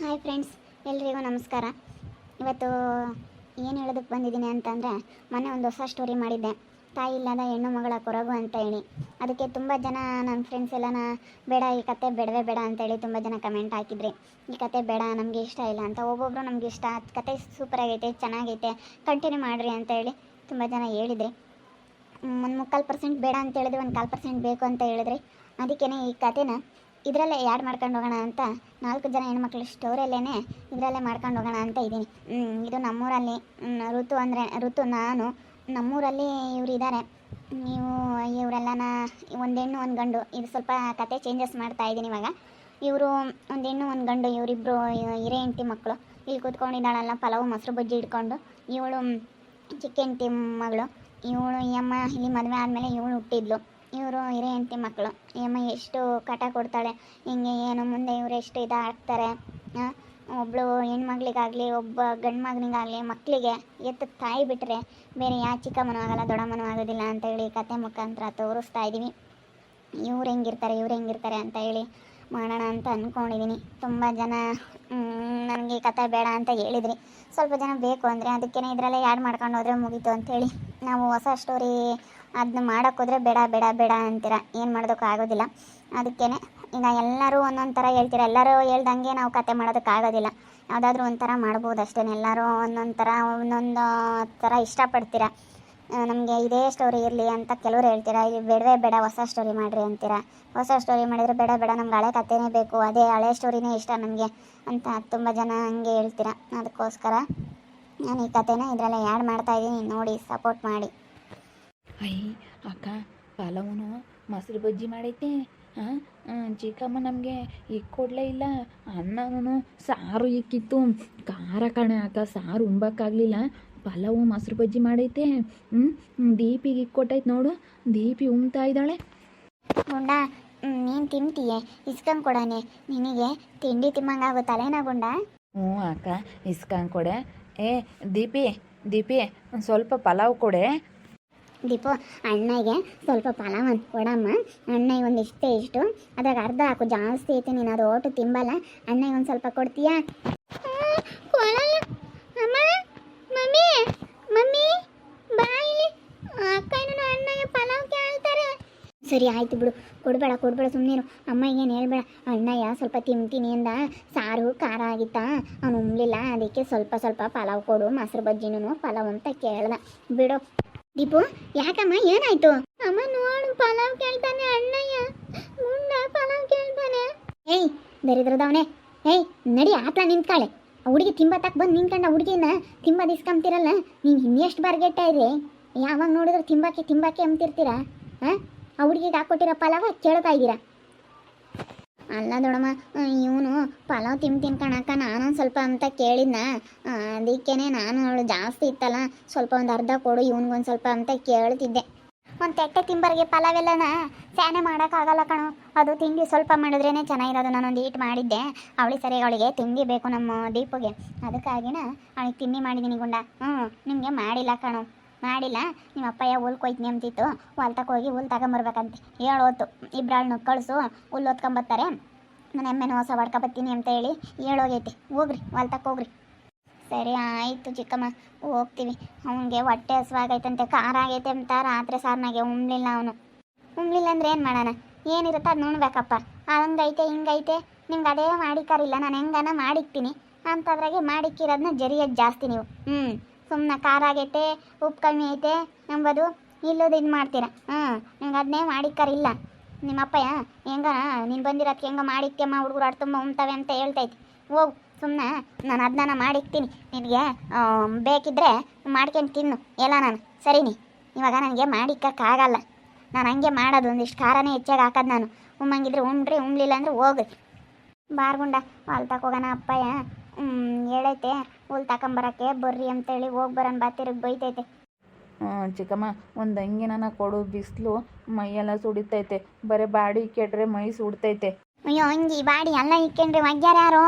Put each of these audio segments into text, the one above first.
Hi friends ಎಲ್ರಿಗೂ ನಮಸ್ಕಾರ. ಇವತ್ತು ಏನು ಹೇಳೋದಕ್ಕೆ ಬಂದಿದ್ದೀನಿ ಅಂತಂದರೆ, ಮೊನ್ನೆ ಒಂದು ಹೊಸ ಸ್ಟೋರಿ ಮಾಡಿದ್ದೆ. ತಾಯಿ ಇಲ್ಲದ ಹೆಣ್ಣು ಮಗಳ ಕೊರಗು ಅಂತ ಹೇಳಿ. ಅದಕ್ಕೆ ತುಂಬ ಜನ ನನ್ನ ಫ್ರೆಂಡ್ಸ್ ಎಲ್ಲನ ಬೇಡ, ಈ ಕತೆ ಬೇಡವೇ ಬೇಡ ಅಂತೇಳಿ ತುಂಬ ಜನ ಕಮೆಂಟ್ ಹಾಕಿದ್ರಿ. ಈ ಕತೆ ಬೇಡ, ನಮಗೆ ಇಷ್ಟ ಇಲ್ಲ ಅಂತ. ಒಬ್ಬೊಬ್ಬರು ನಮ್ಗೆ ಇಷ್ಟ ಕತೆ ಸೂಪರ್ ಆಗೈತೆ, ಚೆನ್ನಾಗೈತೆ ಕಂಟಿನ್ಯೂ ಮಾಡಿರಿ ಅಂತ ಹೇಳಿ ತುಂಬ ಜನ ಹೇಳಿದ್ರಿ. ಒಂದು ಮುಕ್ಕಾಲು ಪರ್ಸೆಂಟ್ ಬೇಡ ಅಂತ ಹೇಳಿದ್ರೆ ಒಂದು ಕಾಲು ಪರ್ಸೆಂಟ್ ಬೇಕು ಅಂತ ಹೇಳಿದ್ರಿ. ಅದಕ್ಕೇ ಈ ಕತೆನ ಇದರಲ್ಲೇ ಯಾಡ್ ಮಾಡ್ಕೊಂಡು ಹೋಗೋಣ ಅಂತ ನಾಲ್ಕು ಜನ ಹೆಣ್ಮಕ್ಳು ಸ್ಟೋರಲ್ಲೇ ಇದರಲ್ಲೇ ಮಾಡ್ಕೊಂಡು ಹೋಗೋಣ ಅಂತ ಇದ್ದೀನಿ. ಇದು ನಮ್ಮೂರಲ್ಲಿ ಋತು ಅಂದರೆ, ಋತು ನಾನು, ನಮ್ಮೂರಲ್ಲಿ ಇವರು ಇದ್ದಾರೆ ನೀವು ಇವರೆಲ್ಲನ, ಒಂದು ಹೆಣ್ಣು, ಒಂದು ಗಂಡು, ಇದು ಸ್ವಲ್ಪ ಕತೆ ಚೇಂಜಸ್ ಮಾಡ್ತಾ ಇದ್ದೀನಿ ಇವಾಗ. ಇವರು ಒಂದು ಹೆಣ್ಣು, ಒಂದು ಗಂಡು ಇವರಿಬ್ಬರು ಹಿರೇ ಹೆಂಡತಿ ಮಕ್ಕಳು ಇಲ್ಲಿ ಕೂತ್ಕೊಂಡಿದ್ದಾಳಲ್ಲ, ಪಲಾವು, ಮೊಸರು ಬಜ್ಜಿ ಇಟ್ಕೊಂಡು ಇವಳು ಚಿಕ್ಕ ಹೆಂಡತಿ ಮಗಳು. ಇವಳು ಈ ಅಮ್ಮ, ಇಲ್ಲಿ ಮದುವೆ ಆದಮೇಲೆ ಇವಳು ಹುಟ್ಟಿದ್ಲು. ಇವರು ಹಿರಿಯಂತಿ ಮಕ್ಕಳು. ಅಮ್ಮ ಎಷ್ಟು ಕಟ ಕೊಡ್ತಾಳೆ, ಹಿಂಗೆ ಏನು ಮುಂದೆ ಇವರು ಎಷ್ಟು ಇದಾಗ್ತಾರೆ ಒಬ್ಬಳು ಹೆಣ್ಮಗ್ಳಿಗಾಗಲಿ, ಒಬ್ಬ ಗಂಡು ಮಗನಿಗಾಗಲಿ ಮಕ್ಕಳಿಗೆ ಎತ್ತ ತಾಯಿ ಬಿಟ್ಟರೆ ಬೇರೆ ಯಾವ ಚಿಕ್ಕಮ್ಮನೂ ಆಗಲ್ಲ, ದೊಡ್ಡಮ್ಮನೂ ಆಗೋದಿಲ್ಲ ಅಂತ ಹೇಳಿ ಕತೆ ಮುಖಾಂತರ ತೋರಿಸ್ತಾ ಇದ್ದೀವಿ ಇವ್ರು ಹೆಂಗಿರ್ತಾರೆ ಇವ್ರು ಹೆಂಗಿರ್ತಾರೆ ಅಂತ ಹೇಳಿ ಮಾಡೋಣ ಅಂತ ಅಂದ್ಕೊಂಡಿದ್ದೀನಿ ತುಂಬ ಜನ ನನಗೆ ಕತೆ ಬೇಡ ಅಂತ ಹೇಳಿದ್ರಿ. ಸ್ವಲ್ಪ ಜನ ಬೇಕು ಅಂದರೆ ಅದಕ್ಕೇ ಇದರಲ್ಲೇ ಯಾಡ್ ಮಾಡ್ಕೊಂಡು ಹೋದ್ರೆ ಮುಗೀತು ಅಂಥೇಳಿ ನಾವು ಹೊಸ ಸ್ಟೋರಿ ಅದನ್ನ ಮಾಡೋಕ್ಕೋದ್ರೆ ಬೇಡ ಬೇಡ ಬೇಡ ಅಂತೀರ. ಏನು ಮಾಡೋದಕ್ಕಾಗೋದಿಲ್ಲ ಅದಕ್ಕೇ ಈಗ ಎಲ್ಲರೂ ಒಂದೊಂದು ಥರ ಹೇಳ್ತೀರ. ಎಲ್ಲರೂ ಹೇಳ್ದಂಗೆ ನಾವು ಕತೆ ಮಾಡೋದಕ್ಕಾಗೋದಿಲ್ಲ ಯಾವುದಾದ್ರೂ ಒಂಥರ ಮಾಡ್ಬೋದು ಅಷ್ಟೇ ಎಲ್ಲರೂ ಒಂದೊಂದು ಥರ ಒಂದೊಂದು ಥರ ಇಷ್ಟಪಡ್ತೀರ. ನಮಗೆ ಇದೇ ಸ್ಟೋರಿ ಇರಲಿ ಅಂತ ಕೆಲವರು ಹೇಳ್ತೀರಾ ಇಲ್ಲಿ ಬೇಡವೇ ಬೇಡ ಹೊಸ ಸ್ಟೋರಿ ಮಾಡಿರಿ ಅಂತೀರಾ? ಹೊಸ ಸ್ಟೋರಿ ಮಾಡಿದರೆ ಬೇಡ ಬೇಡ, ನಮ್ಗೆ ಹಳೆ ಕಥೆನೇ ಬೇಕು, ಅದೇ ಹಳೆ ಸ್ಟೋರಿನೇ ಇಷ್ಟ ನಮಗೆ ಅಂತ ತುಂಬ ಜನ ಹಂಗೆ ಹೇಳ್ತೀರಾ? ಅದಕ್ಕೋಸ್ಕರ ನಾನು ಈ ಕಥೆನ ಇದರಲ್ಲೇ ಮಾಡ್ತಾ ಇದ್ದೀನಿ, ನೋಡಿ ಸಪೋರ್ಟ್ ಮಾಡಿ. ಅಯ್ಯ ಅಕ್ಕ, ಪಲವನು ಮೊಸರು ಬಜ್ಜಿ ಮಾಡೈತೆ ಹಾಂ ಚಿಕ್ಕಮ್ಮ ನಮಗೆ ಕೊಡಲೇ ಇಲ್ಲ. ಅನ್ನನೂ ಸಾರು ಇಕ್ಕಿತ್ತು ಖಾರ ಕಣೆ ಅಕ್ಕ, ಸಾರು ಉಂಬಕ್ಕಾಗಲಿಲ್ಲ. ಪಲಾವು ಮೊಸರು ಬಜ್ಜಿ ಮಾಡೈತೆ. ಹ್ಞೂ ದೀಪಿಗೆ ಇಕ್ಕೊಟ್ಟೈತೆ ನೋಡು. ದೀಪಿ ಉಮ್ತಾ ಇದ್ದಾಳೆ. ಗುಂಡ ನೀನು ತಿಂತೀಯ ಇಸ್ಕೊಂಡ್ ಕೊಡಾನೆ. ನಿನಗೆ ತಿಂಡಿ ತಿಮ್ಮಂಗಾಗುತ್ತಲ್ಲೇನ ಗುಂಡ? ಹ್ಞೂ ಅಕ್ಕ ಇಸ್ಕಂಡು ಕೊಡೆ. ಏ ದೀಪಿ ದೀಪಿ ಒಂದು ಸ್ವಲ್ಪ ಪಲಾವ್ ಕೊಡೆ. ದೀಪು ಅಣ್ಣಗೆ ಸ್ವಲ್ಪ ಪಲಾವ್ ಅಂತ ಕೊಡಮ್ಮ. ಅಣ್ಣಗೆ ಒಂದು ಇಷ್ಟೇ ಇಷ್ಟು. ಅದ್ರಾಗ ಅರ್ಧ ಹಾಕು ಜಾಸ್ತಿ ಐತೆ ನೀನು ಅದು ಓಟು ತಿಂಬಲ್ಲ. ಅಣ್ಣಗೆ ಒಂದು ಸ್ವಲ್ಪ ಕೊಡ್ತೀಯಾ ಕೊಡಲ್ಲ ಅಮ್ಮ ಮಮ್ಮಿ ಮಮ್ಮಿ ಬಾ ಇಲ್ಲಿ ಅಕ್ಕನೂ ಅಣ್ಣಗೆ ಪಲಾವ್ ಕೇಳ್ತಾರೆ ಸರಿ ಆಯ್ತು ಬಿಡು. ಕೊಡಬೇಡ ಕೊಡಬೇಡ ಸುಮ್ಮನೆ ಏನು ಹೇಳ್ಬೇಡ. ಅಣ್ಣಯ್ಯ ಸ್ವಲ್ಪ ತಿಂತೀನಿ ಅಂದ. ಸಾರು, ಖಾರ ಆಗಿತ್ತಾ? ಅವನು ಉಮ್ಲಿಲ್ಲ ಅದಕ್ಕೆ ಸ್ವಲ್ಪ ಸ್ವಲ್ಪ ಪಲಾವ್ ಕೊಡು. ಮೊಸರು ಬಜ್ಜಿನೂ ಪಲಾವ್ ಅಂತ ಕೇಳ್ದ. ಬಿಡು. ದೀಪು, ಯಾಕಮ್ಮ? ಏನಾಯ್ತು? ಅಮ್ಮ ನೋಡು, ಪಲಾವ್ ಕೇಳ್ತಾನೆ ಅಣ್ಣಯ್ಯ. ಮುಂಡ ಪಲಾವ್ ಕೇಳ್ತಾನೆ. ಏಯ್, ದರಿದ್ರದವನೇ. ಏಯ್, ನಡಿ, ಆತ್ಲ ನಿಂತ್ಕಾಳೆ. ಹುಡುಗಿ ತಿಂಬತ್ತಕ್ಕೆ ಬಂದು ನಿಂತ್ಕೊಂಡ ಹುಡುಗಿನ ತಿಂಬ ಇಸ್ಕೊಂತೀರಲ್ಲ ನೀವು ಇನ್ನೆಷ್ಟು ಬರ್ಗೆಟ್ಟ ಯಾವಾಗ ನೋಡಿದ್ರು ತಿಂಬಾಕೆ ತಿಂಬಾಕೆ ಅಂಬ್ತಿರ್ತೀರಾ? ಹಾಂ ಆ ಹುಡುಗಿಗೆ ಹಾಕ್ಕೊಟ್ಟಿರೋ ಪಲಾವ ಕೇಳ್ತಾ ಇದ್ದೀರಾ? ಅಲ್ಲ ದೊಡಮ್ಮ ಇವನು ಪಲಾವ್ ತಿಮ್ ತಿನ್ಕಣಕ್ಕ ನಾನೊಂದು ಸ್ವಲ್ಪ ಅಂತ ಕೇಳಿದ್ನ. ಅದಕ್ಕೇನೆ ನಾನು ಅವಳು ಜಾಸ್ತಿ ಇತ್ತಲ್ಲ, ಸ್ವಲ್ಪ ಒಂದು ಅರ್ಧ ಕೊಡು, ಇವನಿಗೊಂದು ಸ್ವಲ್ಪ ಅಂತ ಕೇಳ್ತಿದ್ದೆ. ಒಂದು ತೆಟ್ಟೆ ತಿಂಬರ್ಗೆ ಪಲಾವೆಲ್ಲನ ಸ್ಯಾನೆ ಮಾಡೋಕ್ಕಾಗಲ್ಲ ಕಣು. ಅದು ತಿಂಡಿ ಸ್ವಲ್ಪ ಮಾಡಿದ್ರೇ ಚೆನ್ನಾಗಿರೋದು, ನಾನೊಂದು ಈಟ್ ಮಾಡಿದ್ದೆ. ಅವಳಿಗೆ ಸರಿ ಅವಳಿಗೆ ತಿಂಡಿ ಬೇಕು ನಮ್ಮ ದೀಪಗೆ. ಅದಕ್ಕಾಗಿನ ಅವಳಿಗೆ ತಿಂಡಿ ಮಾಡಿದ್ದೀನಿ ಗುಂಡ. ಹ್ಞೂ ನಿಮಗೆ ಮಾಡಿಲ್ಲ ಕಣು. ಮಾಡಿಲ್ಲ. ನಿಮ್ಮ ಅಪ್ಪಯ್ಯ ಹುಲ್ ಕೊಯ್ತೀನಿ ಅಂತಿತ್ತು ಹೊಲ್ತಕ್ಕೆ ಹೋಗಿ ಹುಲ್ ತಗೊಂಬರ್ಬೇಕಂತೆ. ಹೇಳು ಹೊತ್ತು. ಕಳ್ಸು, ಹುಲ್ ಹೊತ್ಕೊಂಬತ್ತಾರೆ ನಾನು ಎಮ್ಮೆನ ಹೊಸ ಹೊಡ್ಕೊಬತ್ತೀನಿ ಅಂತ ಹೇಳಿ ಹೇಳೋಗೈತಿ ಹೋಗ್ರಿ ಹೊಲ್ತಕ್ಕೆ ಹೋಗ್ರಿ. ಸರಿ ಆಯಿತು ಚಿಕ್ಕಮ್ಮ, ಹೋಗ್ತೀವಿ. ಅವನಿಗೆ ಹೊಟ್ಟೆ ಹಸುವಾಗೈತಂತೆ, ಖಾರ ಆಗೈತೆ ಅಂತ ರಾತ್ರಿ ಸಾರ್ನಾಗೆ ಉಮ್ಲಿಲ್ಲ ಅವನು. ಉಮ್ಲಿಲ್ಲ ಅಂದ್ರೆ ಏನು ಮಾಡೋಣ? ಏನಿರುತ್ತೆ ಅದು ನೋಡ್ಬೇಕಪ್ಪ ಹಂಗೈತೆ, ಹಿಂಗೈತೆ. ನಿಮ್ಗೆ ಅದೇ ಮಾಡಿಕಾರಿಲ್ಲ. ನಾನು ಹೆಂಗನ ಮಾಡಿಕ್ತೀನಿ. ಅಂತದ್ರಾಗೆ ಮಾಡಿಕ್ಕಿರೋದನ್ನ ಜರಿಯೋದು ಜಾಸ್ತಿ ನೀವು. ಹ್ಞೂ ಸುಮ್ಮನೆ ಖಾರ ಆಗೈತೆ, ಉಪ್ಪು ಕಮ್ಮಿ ಐತೆ ಎಂಬುದು ಇಲ್ಲೋದು ಇದು ಮಾಡ್ತೀರಾ? ಹಾಂ ನಂಗೆ ಅದನ್ನೇ ಮಾಡಿಕ್ಕಾರಿಲ್ಲ ಇಲ್ಲ. ಅಪ್ಪಯ್ಯ, ಹೆಂಗ, ನೀನು ಬಂದಿರೋದಕ್ಕೆ ಹೆಂಗ ಮಾಡಿಕ್ಕೆಮ್ಮ ಹುಡುಗರು ಅಡ್ ತುಂಬ ಉಮ್ತವೆ ಅಂತ ಹೇಳ್ತೈತಿ ಹೋಗು ಸುಮ್ಮನೆ ನಾನು ಅದನ್ನ ಮಾಡಿಕ್ತೀನಿ. ನಿನಗೆ ಬೇಕಿದ್ರೆ ಮಾಡ್ಕೊಂಡು ತಿನ್ನು. ಎಲ್ಲ ನಾನು. ಸರಿನಿ? ಇವಾಗ ನನಗೆ ಮಾಡಿಕ್ಕಾಗಲ್ಲ ನಾನು ಹಂಗೆ ಮಾಡೋದು, ಒಂದಿಷ್ಟು ಖಾರನೇ ಹೆಚ್ಚಾಗಿ ಹಾಕೋದು ನಾನು. ಉಮ್ಮಂಗಿದ್ರೆ ಉಣ್ರಿ ಉಮ್ಲಿಲ್ಲ ಅಂದ್ರೆ ಹೋಗು. ಬಾರ್ಗುಂಡ ಹೊಲ್ ಹೋಗೋಣ ಅಪ್ಪಯ್ಯ. ಹೇಳೈತೆ ಹುಲ್ ತಕೊಂಬರಕ್ಕೆ ಬರ್ರಿ ಅಂತೇಳಿ ಹೋಗಿ ಬರೋಣ ಬಾ ತಿರುಗಿ ಬೈತೈತೆ. ಹ್ಞೂ ಚಿಕ್ಕಮ್ಮ ಒಂದು ಅಂಗಿನ ಕೊಡು ಬಿಸಿಲು ಮೈಯೆಲ್ಲ ಸುಡಿತೈತೆ. ಬರೀ ಬಾಡಿ ಕೆಡ್ರೆ ಮೈ ಸುಡ್ತೈತೆ. ಅಯ್ಯೋ ಅಂಗಿ ಬಾಡಿ ಎಲ್ಲ ಇಕ್ಕೇನ್ರಿ ಮಗ್ಯಾರ ಯಾರು?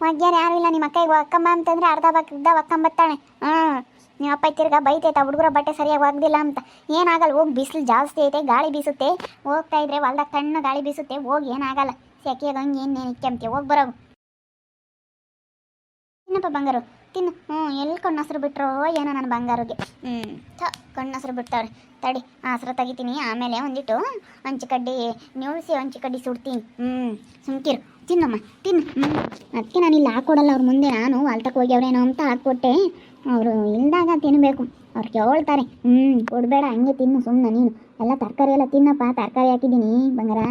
ಮಗ್ಯಾರ ಯಾರು ಇಲ್ಲ ನಿಮ್ಮ ಅಕ್ಕಿಗೆ ಒಕ್ಕಂಬ ಅಂತಂದ್ರೆ ಅರ್ಧ ಬಕ್ಕಿದ್ದ ಒಕ್ಕಂಬತ್ತಾಳೆ ಹ್ಞೂ ನಿಮ್ಮ ಅಪ್ಪ ತಿರ್ಗ ಬೈತೈತೆ ಹುಡುಗರ ಬಟ್ಟೆ ಸರಿಯಾಗಿ ಒಗ್ದಿಲ್ಲ ಅಂತ. ಏನಾಗಲ್ಲ ಹೋಗಿ ಬಿಸಿಲು ಜಾಸ್ತಿ ಐತೆ ಗಾಳಿ ಬೀಸುತ್ತೆ. ಹೋಗ್ತಾ ಇದ್ರೆ ಹೊಲ್ದಾಗ ಕಣ್ಣು ಗಾಳಿ ಬೀಸುತ್ತೆ ಹೋಗಿ ಏನಾಗಲ್ಲ. ಸೆಕೆಯಾಗ ಹಂಗೆ ಏನು ಇಕ್ಕಂತೀಯ ಹೋಗಿ ತಿನ್ನಪ್ಪ ಬಂಗಾರು. ತಿನ್ನು. ಹ್ಞೂ ಎಲ್ಲಿ ಕಣ್ಣು ಹಸ್ರು ಬಿಟ್ರೋ ಏನೋ ನನ್ನ ಬಂಗಾರಿಗೆ. ಹ್ಞೂ ಥ ಕಣ್ಣು ಹಸ್ರು ಬಿಡ್ತಾವ್ರೆ. ತಡಿ ಹಸ್ರು ತೆಗಿತೀನಿ. ಆಮೇಲೆ ಒಂದಿಟ್ಟು ಹಂಚು ಕಡ್ಡಿ ನ್ಯೂಳ್ಸಿ ಹಂಚು ಕಡ್ಡಿ ಸುಡ್ತೀನಿ. ಹ್ಞೂ ಸುಮ್ಕಿರು. ತಿನ್ನಮ್ಮ. ತಿನ್ನು. ಹ್ಞೂ ಅದಕ್ಕೆ ನಾನು ಇಲ್ಲಿ ಹಾಕ್ಕೊಡಲ್ಲ ಅವ್ರ ಮುಂದೆ ನಾನು ಹೊಲ್ತಕ್ಕೆ ಹೋಗ್ಯವ್ರೇನೋ ಅಂತ ಹಾಕ್ಕೊಟ್ಟೆ. ಅವರು ಇಲ್ದಾಗ ತಿನ್ನಬೇಕು ಅವ್ರು ಕೇಳ್ತಾರೆ. ಹ್ಞೂ ಕೊಡಬೇಡ. ಹಂಗೆ ತಿನ್ನು ಸುಮ್ಮನೆ ನೀನು. ಎಲ್ಲ ತರಕಾರಿ ಎಲ್ಲ ತಿನ್ನಪ್ಪ. ತರಕಾರಿ ಹಾಕಿದ್ದೀನಿ. ಬಂಗಾರ.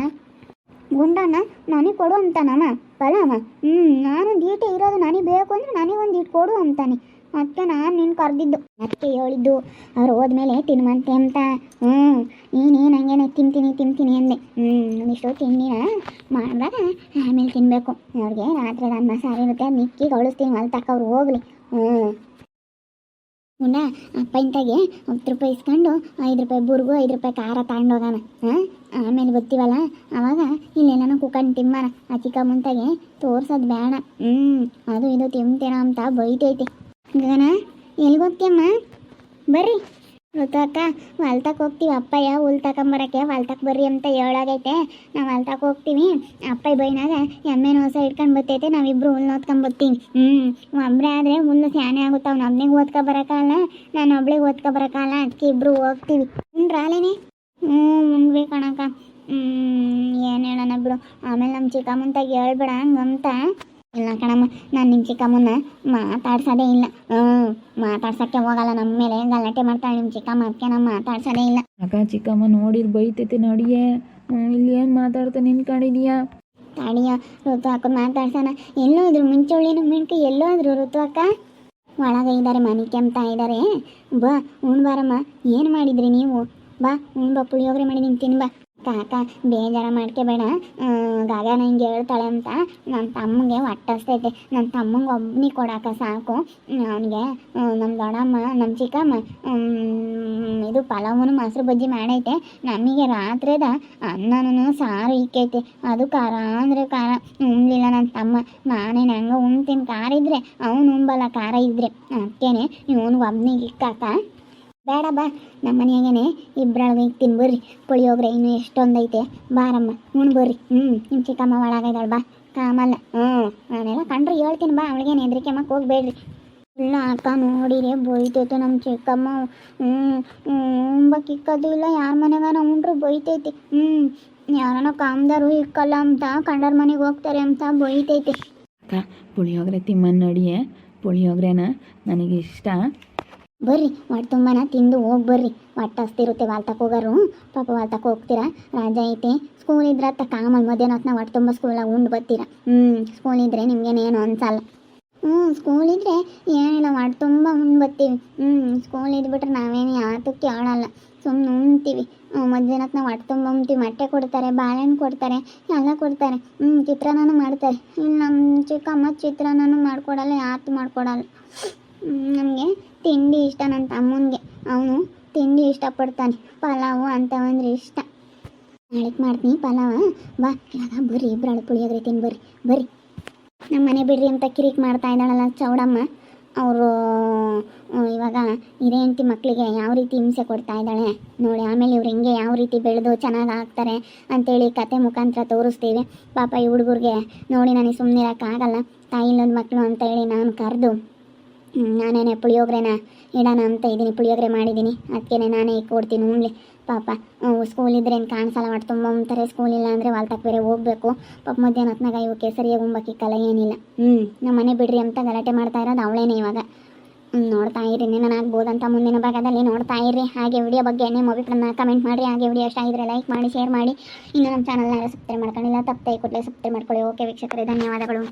ಗುಂಡಣ್ಣ ನನಗೆ ಕೊಡು ಅಂತಾನಮ್ಮ ಬಲಮ್ಮ ಹ್ಞೂ ನಾನು ದೀಟೆ ಇರೋದು ನನಗೆ ಬೇಕು ಅಂದರೆ ನನಗೆ ಒಂದು ಇಟ್ಟು ಕೊಡು ಅಂತಾನೆ. ಅದಕ್ಕೆ ನಾನು ನಿನ್ನ ಕರೆದಿದ್ದು. ಅದಕ್ಕೆ ಹೇಳಿದ್ದು. ಅವ್ರು ಹೋದ್ಮೇಲೆ ತಿನ್ಮಂತೆ ಅಂತ. ಹ್ಞೂ ನೀನೇನು ಹಂಗೇನೆ ತಿಂತೀನಿ ತಿಂತೀನಿ ಅಂದೆ. ಹ್ಞೂ ಒಂದಿಷ್ಟು ತಿಂಡಿನ ಮಾಡಿದಾಗ ಆಮೇಲೆ ತಿನ್ನಬೇಕು ಅವ್ರಿಗೆ ರಾತ್ರಿ ಅನ್ನ, ಸಾರಿ ಇರುತ್ತೆ. ಮಿಕ್ಕಿ ಕಳಿಸ್ತೀನಿ ಹೊಲ್ತಕ್ಕ, ಅವ್ರು ಹೋಗ್ಲಿ. ಹ್ಞೂ ಉಣ್ಣ ಅಪ್ಪ ಇಂತಾಗೆ ಹತ್ತು ರೂಪಾಯಿ ಇಸ್ಕೊಂಡು ಐದು ರೂಪಾಯಿ ಬುರ್ಗು, ಐದು ರೂಪಾಯಿ ಖಾರ ತಗೊಂಡೋಗೋಣ ಹಾಂ? ಆಮೇಲೆ ಬರ್ತೀವಲ್ಲ ಅವಾಗ ಇಲ್ಲೆಲ್ಲನೂ ಕುಕ್ಕಂಡು ತಿಮ್ಮನ ಆ ಚಿಕ್ಕ ಮುಂತಾಗೆ ತೋರ್ಸೋದು ಬೇಡ ಹ್ಞೂ ಅದು ಇದು ತಿಂತೇನೋ ಅಂತ ಬೈತೈತೆ. ಗಗನ ಎಲ್ಲಿಗೆ ಹೋಗ್ತೀಯಮ್ಮ? ಬರ್ರಿ. ಋತಕ್ಕ ಹೊಲ್ತಕ್ಕೆ ಹೋಗ್ತೀವಿ. ಅಪ್ಪಯ್ಯ ಹುಲ್ ತಕೊಂಬರಕ್ಕೆ ಹೊಲ್ತಕ್ಕೆ ಬರ್ರಿ ಅಂತ ಹೇಳಾಗೈತೆ. ನಾವು ಹೊಲ್ತಕ್ಕೆ ಹೋಗ್ತೀವಿ. ಅಪ್ಪಯ್ಯ ಬೈನಾಗ ಎಮ್ಮೆನ ಹೊಸ ಇಟ್ಕೊಂಡು ಬರ್ತೈತೆ. ನಾವಿಬ್ರು ಹುಲ್ಲು ಓದ್ಕೊಂಡ್ ಬರ್ತೀವಿ. ಹ್ಞೂ ಒಬ್ಬರೇ ಆದರೆ ಮುಂದೆ ಸ್ಯಾನೆ ಆಗುತ್ತೆ ಅವ್ನು ಒಬ್ನಿಗೆ ಓದ್ಕೊ ಬರೋಕ್ಕಲ್ಲ ನಾನು ಒಬ್ಳಿಗೆ ಓದ್ಕೊ ಬರೋಕ್ಕಲ್ಲ ಅದಕ್ಕೆ ಇಬ್ರು ಹೋಗ್ತೀವಿ. ಉಂಡ್ರಾಲೇನೆ ಹ್ಞೂ ಉಣ್ಬೇಕು ಕಣಕ್ಕ ಏನು ಹೇಳೋಣ ಬಿಡು. ಆಮೇಲೆ ನಮ್ಮ ಚಿಕ್ಕಮ್ಮಂತಾಗ ಹೇಳ್ಬೇಡ ಹಂಗಂತ. ಇಲ್ಲ ಕಣಮ್ಮ ನಾನು ನಿಮ್ಮ ಚಿಕ್ಕಮ್ಮನ ಮಾತಾಡ್ಸೋದೇ ಇಲ್ಲ. ಹ್ಞೂ ಮಾತಾಡ್ಸೋಕ್ಕೆ ಹೋಗಲ್ಲ ನಮ್ಮ ಮೇಲೆ ಗಲಾಟೆ ಮಾಡ್ತಾಳೆ ನಿಮ್ಮ ಚಿಕ್ಕಮ್ಮ. ಅದಕ್ಕೆ ನಾ ಮಾತಾಡ್ಸೋದೇ ಇಲ್ಲ. ಅಕ್ಕ ಚಿಕ್ಕಮ್ಮ ನೋಡಿರ್ ಬೈತೈತೆ ನಡಿಯೇ. ಇಲ್ಲಿ ಏನು ಮಾತಾಡ್ತಾ ನಿಂತ್ಕೊಂಡಿದೀಯಾ ತಾಡಿಯ ಋತು ಹಾಕೊಂಡು ಮಾತಾಡ್ಸೋಣ. ಎಲ್ಲೋದ್ರು ಮುಂಚೋಳಿನ ಎಲ್ಲೋ ಎಲ್ಲೋದ್ರು ಋತು ಅಕ್ಕ ಒಳಗ ಇದಾರೆ ಮನೆ ಕೆಮ್ತಾ ಇದ್ದಾರೆ ಬಾ ಉಣ್ಬಾರಮ್ಮ. ಏನು ಮಾಡಿದ್ರಿ ನೀವು? ಬಾ ಬಾ, ಪುಳಿಯೋಗರೆ ಮಾಡಿದ್ದೀನಿ ತಿನ್ ಬಾ. ಕಾಕ, ಬೇಜಾರ ಮಾಡ್ಕೋಬೇಡ. ಗಾಗ ನಂಗೆ ಹೇಳ್ತಾಳೆ ಅಂತ ನನ್ನ ತಮ್ಮಂಗೆ ಹೊಟ್ಟಸ್ತೈತೆ ನನ್ನ ತಮ್ಮಂಗೆ ಒಬ್ಬನಿಗೆ ಕೊಡಾಕ ಸಾಕು. ಅವನಿಗೆ ನಮ್ಮ ದೊಡ್ಡಮ್ಮ ನಮ್ಮ ಚಿಕ್ಕಮ್ಮ ಇದು ಪಲಾವನು ಮೊಸರು ಬಜ್ಜಿ ಮಾಡೈತೆ. ನಮಗೆ ರಾತ್ರಿದ ಅನ್ನನೂ ಸಾರು ಇಕ್ಕೈತೆ. ಅದು ಖಾರ ಅಂದರೆ ಖಾರ. ಉಣ್ಲಿಲ್ಲ ನನ್ನ ತಮ್ಮ. ನಾನೇ ನಂಗೆ ಉಣ್ತೀನಿ. ಖಾರ ಇದ್ದರೆ ಅವನು ಉಂಬಲ್ಲ. ಖಾರ ಇದ್ದರೆ ಅದಕ್ಕೇನೆ ಇವನು ಒಬ್ಬನಿಗೆ ಇಕ್ಕಾಕ? ಬೇಡ ಬಾ ನಮ್ಮ ಮನೆಯಾಗೇನೆ ಇಬ್ಬರೊಳಗೆ ಇಕ್ತೀನಿ ಬರ್ರಿ. ಪುಳಿಯೋಗ್ರೆ ಇನ್ನೂ ಎಷ್ಟೊಂದೈತೆ. ಬಾರಮ್ಮ ಉಣ್ಬರ್ರಿ ಹ್ಞೂ ನಿಮ್ಮ ಚಿಕ್ಕಮ್ಮ ಒಳಗಿದ್ದಾಳೆ ಬಾ. ಕಾಮಲ್ಲ. ಹ್ಞೂ, ನಾನೆಲ್ಲ ಕಂಡ್ರೆ ಹೇಳ್ತೀನಿ ಬಾ, ಅವಳಿಗೇನು ಹೆದರಿಕೆ ಮಕ್ಕ ಹೋಗ್ಬೇಡ್ರಿ. ಇಲ್ಲ ಅಕ್ಕ ನೋಡಿರಿ ಬೈತೈತೆ ನಮ್ಮ ಚಿಕ್ಕಮ್ಮ. ಹ್ಞೂ ಉಂಬಕ್ಕೆ ಕಿಕ್ಕದು ಇಲ್ಲ. ಯಾರ ಮನೆಗಾನ ಉಂಡ್ರು ಬೈತೈತಿ. ಹ್ಞೂ ಯಾರನ್ನ ಕಾಮ್ದಾರು ಇಕ್ಕಲ್ಲ ಅಂತ ಕಂಡರ ಮನೆಗೆ ಹೋಗ್ತಾರೆ ಅಂತ ಬೈತೈತಿ. ಅಕ್ಕ ಪುಳಿಯೋಗರೆ ತಿಮ್ಮನ್ ನೋಡಿಯೇ. ಪುಳಿಯೋಗ್ರೆನ ನನಗೆ ಇಷ್ಟ. ಬರ್ರಿ ಒಟ್ಟು ತುಂಬನ ತಿಂದು ಹೋಗಿ ಬರ್ರಿ. ಒಟ್ಟು ಹಸ್ತಿರುತ್ತೆ ವಾಲ್ತಕ್ಕೆ ಹೋಗೋರು. ಪಾಪ ವಾಲ್ತಕ್ಕೆ ಹೋಗ್ತೀರಾ? ರಾಜ ಐತೆ ಸ್ಕೂಲ್ ಇದ್ರೆ ಅತ್ತ ಕಾಮಲ್ ಮಧ್ಯಾಹ್ನ ಹೊತ್ನ ಒಟ್ಟು ತುಂಬ ಸ್ಕೂಲಾಗ ಉಂಡು ಬರ್ತೀರಾ? ಹ್ಞೂ ಸ್ಕೂಲ್ ಇದ್ರೆ ನಿಮ್ಗೇನೇನು ಅನ್ಸಲ್ಲ. ಹ್ಞೂ ಸ್ಕೂಲ್ ಇದ್ರೆ ಏನಿಲ್ಲ ಒಟ್ಟು ತುಂಬ ಉಂಡು ಬರ್ತೀವಿ. ಹ್ಞೂ ಸ್ಕೂಲ್ ಇದ್ಬಿಟ್ರೆ ನಾವೇನು ಯಾತಕ್ಕೆ ಕೇಳಲ್ಲ ಸುಮ್ಮನೆ ಉಣ್ತೀವಿ. ಮಧ್ಯಾಹ್ನ ಹೊತ್ನ ಹೊಟ್ಟೆ ತುಂಬ ಉಣ್ತೀವಿ. ಮೊಟ್ಟೆ ಕೊಡ್ತಾರೆ, ಬಾಳೆಹಣ್ಣು ಕೊಡ್ತಾರೆ, ಎಲ್ಲ ಕೊಡ್ತಾರೆ. ಹ್ಞೂ ಚಿತ್ರಾನ್ನನೂ ಮಾಡ್ತಾರೆ. ಇನ್ನು ನಮ್ಮ ಚಿಕ್ಕಮ್ಮ ಚಿತ್ರಾನ್ನನೂ ಮಾಡ್ಕೊಡಲ್ಲ, ಯಾತು ಮಾಡ್ಕೊಡಲ್ಲ. ನಮಗೆ ತಿಂಡಿ ಇಷ್ಟ ನನ್ನ ತಮ್ಮನಿಗೆ. ಅವನು ತಿಂಡಿ ಇಷ್ಟಪಡ್ತಾನೆ. ಪಲಾವು ಅಂತವಂದ್ರೆ ಇಷ್ಟ. ನಾಳೆಗೆ ಮಾಡ್ತೀನಿ ಪಲಾವ. ಬಾ ಯಾವ ಬರ್ರಿ ಇಬ್ಬರು ಪುಳಿಯೋಗರೆ ತಿನ್ ಬರ್ರಿ. ಬರ್ರಿ. ನಮ್ಮ ಮನೆ ಬಿಡ್ರಿ ಅಂತ ಕಿರಿಕ್ ಮಾಡ್ತಾ ಇದ್ದಾಳಲ್ಲ ಚೌಡಮ್ಮ. ಅವರು ಇವಾಗ ಹಿರೇ ಹೆಂಡತಿ ಮಕ್ಕಳಿಗೆ ಯಾವ ರೀತಿ ಹಿಂಸೆ ಕೊಡ್ತಾ ಇದ್ದಾಳೆ. ನೋಡಿ, ಆಮೇಲೆ ಇವ್ರು ಹೆಂಗೆ ಯಾವ ರೀತಿ ಬೆಳೆದು ಚೆನ್ನಾಗಿ ಆಗ್ತಾರೆ ಅಂತೇಳಿ ಕತೆ ಮುಖಾಂತರ ತೋರಿಸ್ತೀವಿ. ಪಾಪ ಈ ಹುಡುಗರಿಗೆ ನೋಡಿ ನನಗೆ ಸುಮ್ಮನೆ ಇರೋಕ್ಕಾಗಲ್ಲ ತಾಯಿ ಇಲ್ಲದ ಮಕ್ಕಳು ಅಂತ ಹೇಳಿ ನಾನು ಕರೆದು ನಾನೇನೆ ಪುಳಿಯೋಗರೆನ ಇಡೋಣ ಅಂತ ಇದ್ದೀನಿ, ಪುಳಿಯೋಗರೆ ಮಾಡಿದ್ದೀನಿ. ಅದಕ್ಕೆ ನಾನೇ ಕೊಡ್ತೀನಿ ಉಣ್ಲಿ ಪಾಪ ಸ್ಕೂಲ್ ಇದ್ರೆ ಏನು ಕಾಣಿಸಲ್ಲ ಮಾಡಿ, ತುಂಬ ಅಂತಾರೆ ಸ್ಕೂಲ್ ಇಲ್ಲ ಅಂದರೆ ವಾಲ್ತಕ್ಕೆ ಬೇರೆ ಹೋಗಬೇಕು. ಪಾಪ ಮಧ್ಯಾಹ್ನ ಹೊತ್ನಾಗ ಇವಕ್ಕೆ ಸರಿಯಾಗಿ ಉಂಬಕ್ಕಿಕ್ಕಲ್ಲ ಏನಿಲ್ಲ. ಹ್ಞೂ ನಮ್ಮ ಮನೆ ಬಿಡ್ರಿ ಅಂತ ಗಲಾಟೆ ಮಾಡ್ತಾ ಇರೋದು ಅವಳೇನೆ ಇವಾಗ. ನೋಡ್ತಾ ಇರಿ ನಾನು ಆಗ್ಬೋದಂತ ಮುಂದಿನ ಭಾಗದಲ್ಲಿ ನೋಡ್ತಾ ಇರಿ ಹಾಗೆ ವಿಡಿಯೋ ಬಗ್ಗೆ ನಿಮ್ಮ ಅಭಿಪ್ರಾಯನ ಕಮೆಂಟ್ ಮಾಡಿ ಹಾಗೆ ವಿಡಿಯೋ ಇಷ್ಟ ಆಗಿದ್ರೆ ಲೈಕ್ ಮಾಡಿ ಶೇರ್ ಮಾಡಿ. ಇನ್ನು ನಮ್ಮ ಚಾನಲ್ನ ಸಬ್ಸ್ಕ್ರೈಬ್ ಮಾಡ್ಕೊಂಡಿಲ್ಲ, ತಪ್ಪದೆ ಕೂಡಲೇ ಸಬ್ಸ್ಕ್ರೈಬ್ ಮಾಡ್ಕೊಳ್ಳಿ. ಓಕೆ ವೀಕ್ಷಕರೇ, ಧನ್ಯವಾದಗಳು.